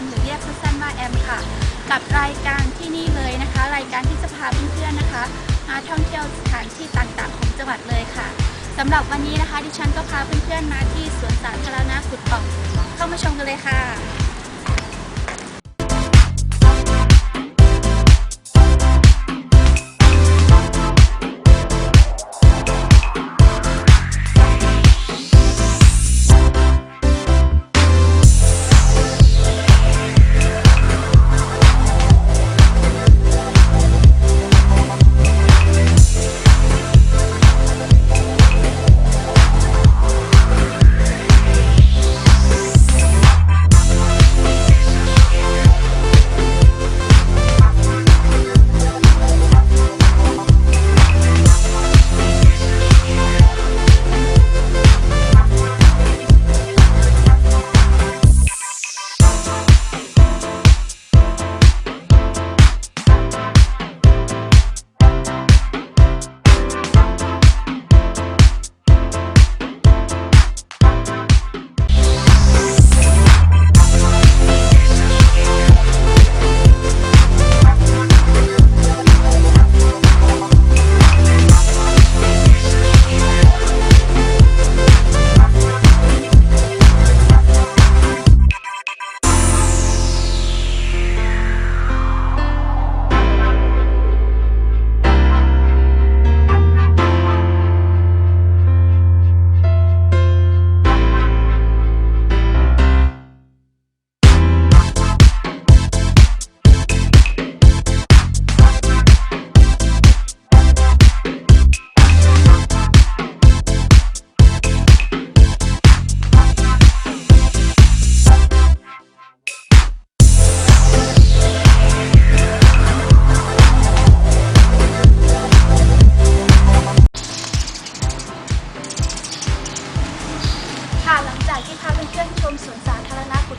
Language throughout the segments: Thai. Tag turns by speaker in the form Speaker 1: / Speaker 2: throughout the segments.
Speaker 1: ลหรือเรียกสั้นว่าแอมค่ะ กับรายการที่นี่เลยนะคะ รายการที่จะพาเพื่อนๆนะคะ มาท่องเที่ยวสถานที่ต่างๆ ของจังหวัดเลยค่ะสำหรับวันนี้นะคะ ดิฉันก็พาเพื่อนๆมาที่สวนสาธารณะขุดป่องเข้ามาชมกันเลยค่ะ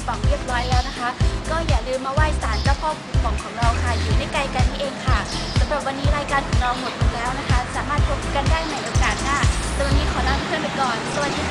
Speaker 1: ป่องเรียบร้อยแล้วนะคะ ก็อย่าลืมมาไหว้ศาลเจ้าพ่อขุดป่องของเราค่ะ อยู่ไม่ไกลกันนี่เองค่ะสำหรับวันนี้รายการของเราหมดลงแล้วนะคะ สามารถพบกันได้ในโอกาสหน้าแตวันนี้ขอลาเพื่อนไปก่อน สวัสดี